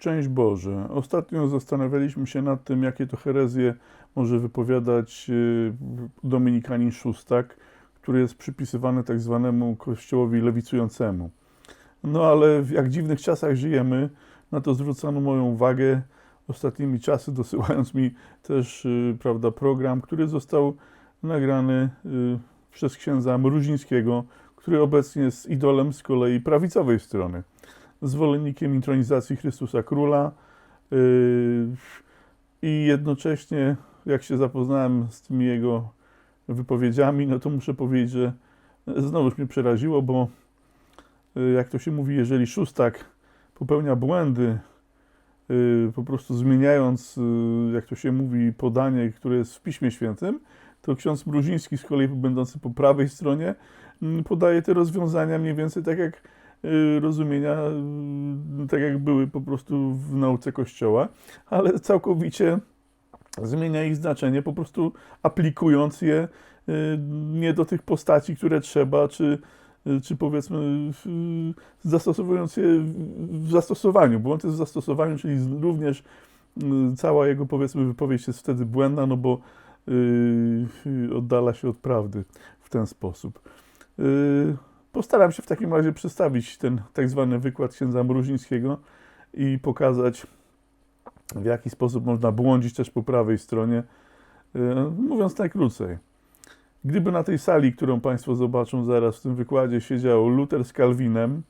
Szczęść Boże. Ostatnio zastanawialiśmy się nad tym, jakie to herezje może wypowiadać y, dominikanin szóstak, który jest przypisywany tak zwanemu kościołowi lewicującemu. No ale w jak dziwnych czasach żyjemy, na to zwrócono moją uwagę ostatnimi czasy, dosyłając mi też y, prawda, program, który został nagrany y, przez księdza Mruzińskiego, który obecnie jest idolem z kolei prawicowej strony zwolennikiem intronizacji Chrystusa Króla. Yy, i jednocześnie, jak się zapoznałem z tymi jego wypowiedziami, no to muszę powiedzieć, że znowuż mnie przeraziło, bo yy, jak to się mówi, jeżeli szóstak popełnia błędy, yy, po prostu zmieniając, jak to się mówi, podanie, które jest w Piśmie Świętym, to ksiądz Mruziński z kolei będący po prawej stronie mm, podaje te rozwiązania mniej więcej tak jak y, rozumienia, y, tak jak były po prostu w nauce Kościoła, ale całkowicie zmienia ich znaczenie, po prostu aplikując je y, nie do tych postaci, które trzeba, czy, y, czy powiedzmy y, zastosowując je w zastosowaniu. Błąd jest w zastosowaniu, czyli również y, cała jego powiedzmy wypowiedź jest wtedy błędna, no bo y, y, oddala się od prawdy w ten sposób. Postaram się w takim razie przedstawić ten tak zwany wykład księdza Mruzińskiego i pokazać, w jaki sposób można błądzić też po prawej stronie. Y, Mówiąc najkrócej, gdyby na tej sali, którą Państwo zobaczą zaraz w tym wykładzie, siedział Luther z Kalwinem,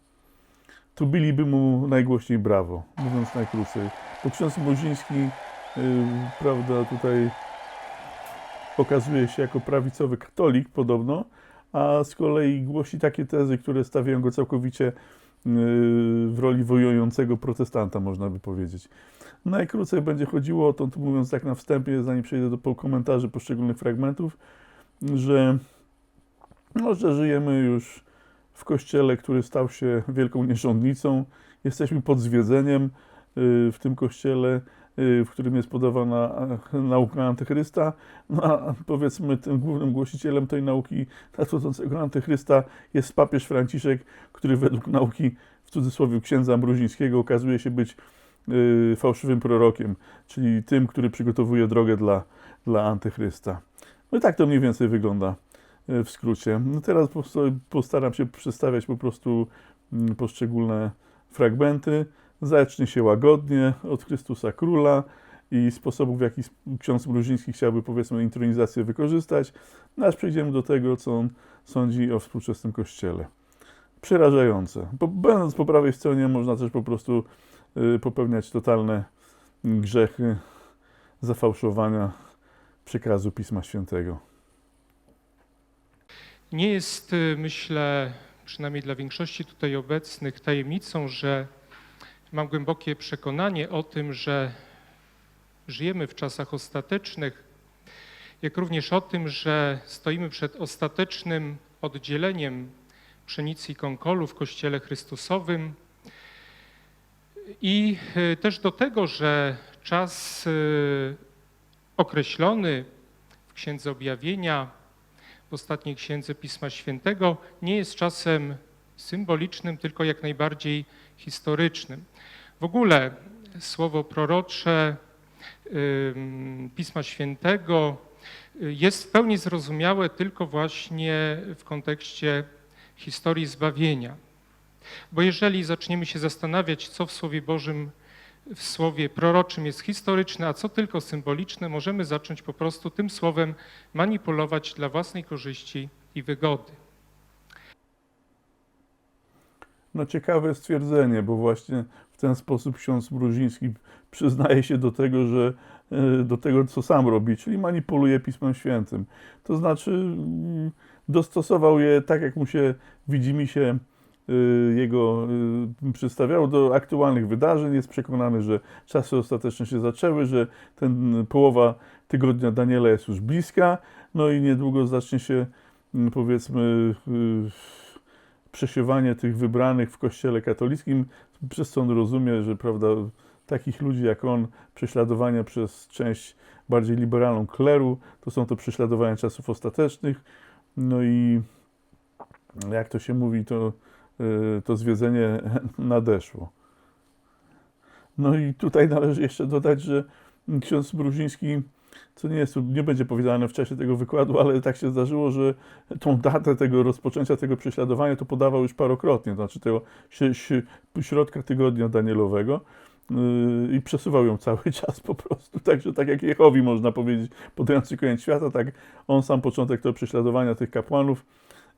to biliby mu najgłośniej brawo, mówiąc najkrócej. Bo ksiądz Mruziński, y, prawda, tutaj pokazuje się jako prawicowy katolik podobno, a z kolei głosi takie tezy, które stawiają go całkowicie yy, w roli wojującego protestanta, można by powiedzieć. Najkrócej będzie chodziło o to, mówiąc tak na wstępie, zanim przejdę do komentarzy poszczególnych fragmentów, że, no, że żyjemy już w kościele, który stał się wielką nierządnicą. Jesteśmy pod zwiedzeniem yy, w tym kościele, w którym jest podawana e, nauka antychrysta. No a powiedzmy tym głównym głosicielem tej nauki nadchodzącego antychrysta jest papież Franciszek, który według nauki, w cudzysłowie księdza Mruzińskiego, okazuje się być y, fałszywym prorokiem, czyli tym, który przygotowuje drogę dla, dla antychrysta. No i tak to mniej więcej wygląda y, w skrócie. No teraz postaram się przedstawiać po prostu mm, poszczególne fragmenty. Zacznie się łagodnie od Chrystusa Króla i sposobów, w jaki ksiądz Mruziński chciałby, powiedzmy, intronizację wykorzystać, no aż przejdziemy do tego, co on sądzi o współczesnym kościele. Przerażające. Bo będąc po prawej stronie, można też po prostu y, popełniać totalne grzechy zafałszowania przekazu Pisma Świętego. Nie jest, y, myślę, przynajmniej dla większości tutaj obecnych, tajemnicą, że mam głębokie przekonanie o tym, że żyjemy w czasach ostatecznych, jak również o tym, że stoimy przed ostatecznym oddzieleniem pszenicy i konkolu w Kościele Chrystusowym. I y, też do tego, że czas y, określony w Księdze Objawienia, w ostatniej księdze Pisma Świętego nie jest czasem symbolicznym, tylko jak najbardziej historycznym. W ogóle słowo prorocze Pisma Świętego y, jest w pełni zrozumiałe tylko właśnie w kontekście historii zbawienia. Bo jeżeli zaczniemy się zastanawiać, co w Słowie Bożym, w Słowie proroczym jest historyczne, a co tylko symboliczne, możemy zacząć po prostu tym słowem manipulować dla własnej korzyści i wygody. No ciekawe stwierdzenie, bo właśnie w ten sposób ksiądz Mruziński przyznaje się do tego, że e, do tego, co sam robi, czyli manipuluje Pismem Świętym. To znaczy mm, dostosował je tak, jak mu się widzi mi się y, jego y, przedstawiało do aktualnych wydarzeń. Jest przekonany, że czasy ostateczne się zaczęły, że ten połowa tygodnia Daniela jest już bliska, no i niedługo zacznie się mm, powiedzmy przesiewanie tych wybranych w kościele katolickim, przez co on rozumie, że prawda, takich ludzi jak on, prześladowania przez część bardziej liberalną kleru, to są to prześladowania czasów ostatecznych. No i jak to się mówi, to, y, to zwiedzenie nadeszło. No i tutaj należy jeszcze dodać, że ksiądz Mruziński, co nie jest, nie będzie powiedziane w czasie tego wykładu, ale tak się zdarzyło, że tą datę tego rozpoczęcia tego prześladowania to podawał już parokrotnie, to znaczy tego środka tygodnia Danielowego yy, i przesuwał ją cały czas po prostu. Także tak jak Jehowi można powiedzieć, podający koniec świata, tak on sam początek tego prześladowania tych kapłanów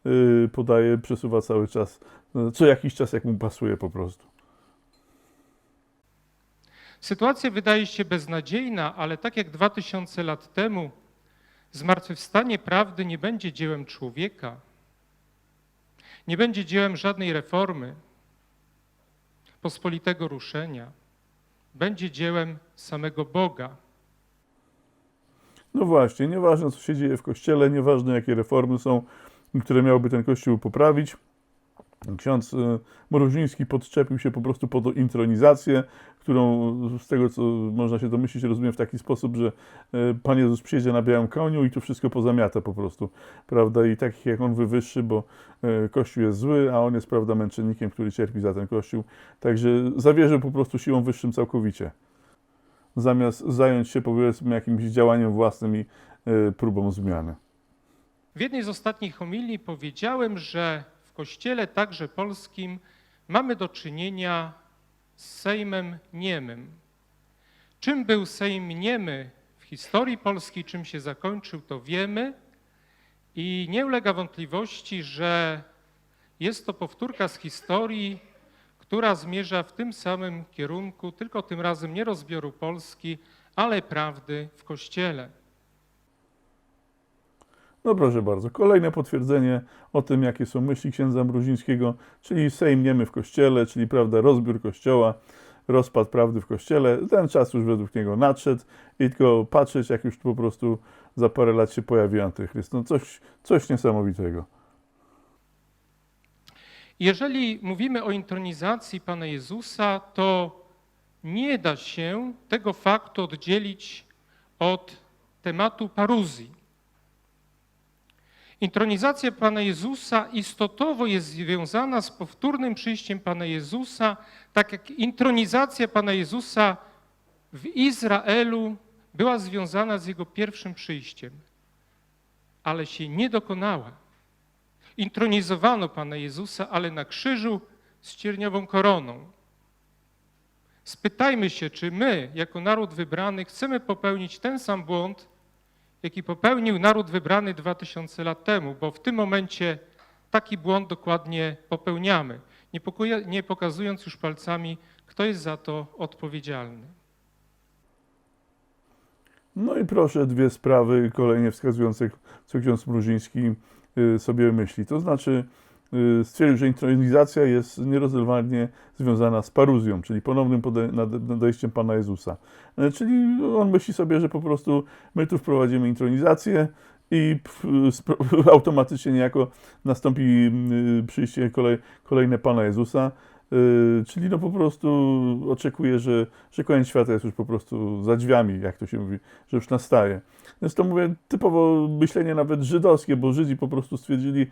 yy, podaje, przesuwa cały czas, yy, co jakiś czas jak mu pasuje po prostu. Sytuacja wydaje się beznadziejna, ale tak jak 2000 lat temu, zmartwychwstanie prawdy nie będzie dziełem człowieka, nie będzie dziełem żadnej reformy, pospolitego ruszenia, będzie dziełem samego Boga. No właśnie, nieważne co się dzieje w kościele, nieważne jakie reformy są, które miałyby ten kościół poprawić. Ksiądz e, Mroziński podczepił się po prostu pod intronizację, którą z tego co można się domyślić, rozumiem w taki sposób, że e, Pan Jezus przyjedzie na białym koniu i tu wszystko pozamiata po prostu, prawda? I takich jak On wywyższy, bo e, Kościół jest zły, a On jest, prawda, męczennikiem, który cierpi za ten Kościół. Także zawierzył po prostu siłą wyższym całkowicie zamiast zająć się powiedzmy jakimś działaniem własnym i y, próbą zmiany. W jednej z ostatnich homilii powiedziałem, że w Kościele także polskim mamy do czynienia z Sejmem niemym. Czym był Sejm niemy w historii Polski, czym się zakończył, to wiemy i nie ulega wątpliwości, że jest to powtórka z historii, która zmierza w tym samym kierunku, tylko tym razem nie rozbioru Polski, ale prawdy w Kościele. No proszę bardzo, kolejne potwierdzenie o tym, jakie są myśli księdza Mruzińskiego, czyli Sejm niemy w Kościele, czyli prawda, rozbiór Kościoła, rozpad prawdy w Kościele. Ten czas już według niego nadszedł i tylko patrzeć, jak już po prostu za parę lat się pojawi Antychryst. No coś, coś niesamowitego. Jeżeli mówimy o intronizacji Pana Jezusa, to nie da się tego faktu oddzielić od tematu paruzji. Intronizacja Pana Jezusa istotowo jest związana z powtórnym przyjściem Pana Jezusa, tak jak intronizacja Pana Jezusa w Izraelu była związana z Jego pierwszym przyjściem, ale się nie dokonała intronizowano Pana Jezusa, ale na krzyżu z cierniową koroną. Spytajmy się, czy my, jako naród wybrany, chcemy popełnić ten sam błąd, jaki popełnił naród wybrany 2000 lat temu, bo w tym momencie taki błąd dokładnie popełniamy, nie, pokazując już palcami, kto jest za to odpowiedzialny. No i proszę dwie sprawy kolejnie wskazujące, co ksiądz Mruziński y, sobie myśli. To znaczy stwierdził, że intronizacja jest nierozerwalnie związana z paruzją, czyli ponownym nadejściem Pana Jezusa. E, Czyli on myśli sobie, że po prostu my tu wprowadzimy intronizację i automatycznie niejako nastąpi y, przyjście kolej, kolejne Pana Jezusa. Y, Czyli no po prostu oczekuje, że, że koniec świata jest już po prostu za drzwiami, jak to się mówi, że już nastaje. Więc to mówię typowo myślenie nawet żydowskie, bo Żydzi po prostu stwierdzili,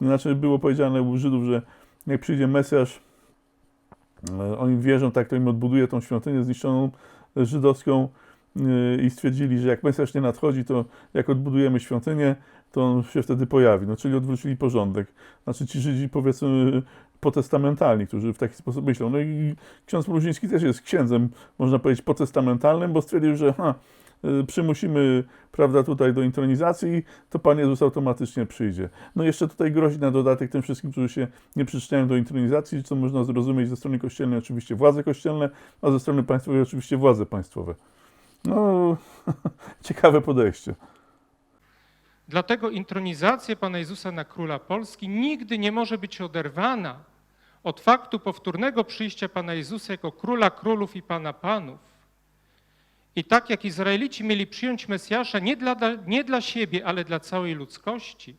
znaczy było powiedziane u Żydów, że jak przyjdzie Mesjasz, e, oni wierzą, tak to im odbuduje tą świątynię zniszczoną żydowską e, i stwierdzili, że jak Mesjasz nie nadchodzi, to jak odbudujemy świątynię, to on się wtedy pojawi. No, czyli odwrócili porządek. Znaczy ci Żydzi powiedzmy potestamentalni, którzy w taki sposób myślą. No i ksiądz Mruziński też jest księdzem, można powiedzieć, potestamentalnym, bo stwierdził, że ha, przymusimy, prawda, tutaj do intronizacji, to Pan Jezus automatycznie przyjdzie. No jeszcze tutaj grozi na dodatek tym wszystkim, którzy się nie przyczyniają do intronizacji, co można zrozumieć ze strony kościelnej oczywiście władze kościelne, a ze strony państwowej oczywiście władze państwowe. No, ciekawe podejście. Dlatego intronizacja Pana Jezusa na króla Polski nigdy nie może być oderwana od faktu powtórnego przyjścia Pana Jezusa jako króla królów i Pana panów. I tak jak Izraelici mieli przyjąć Mesjasza nie dla, nie dla siebie, ale dla całej ludzkości,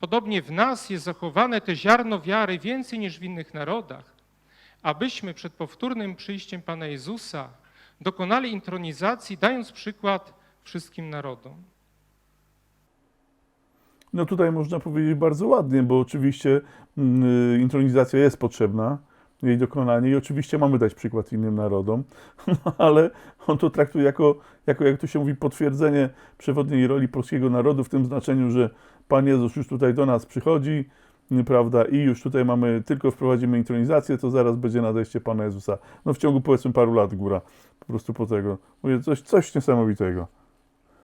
podobnie w nas jest zachowane te ziarno wiary więcej niż w innych narodach, abyśmy przed powtórnym przyjściem Pana Jezusa dokonali intronizacji, dając przykład wszystkim narodom. No tutaj można powiedzieć bardzo ładnie, bo oczywiście mm, y, intronizacja jest potrzebna, jej dokonanie i oczywiście mamy dać przykład innym narodom, no, ale on to traktuje jako, jako, jak to się mówi, potwierdzenie przewodniej roli polskiego narodu w tym znaczeniu, że Pan Jezus już tutaj do nas przychodzi, prawda, i już tutaj mamy, tylko wprowadzimy intronizację, to zaraz będzie nadejście Pana Jezusa. No w ciągu powiedzmy paru lat góra, po prostu po tego. Mówię, coś, coś niesamowitego.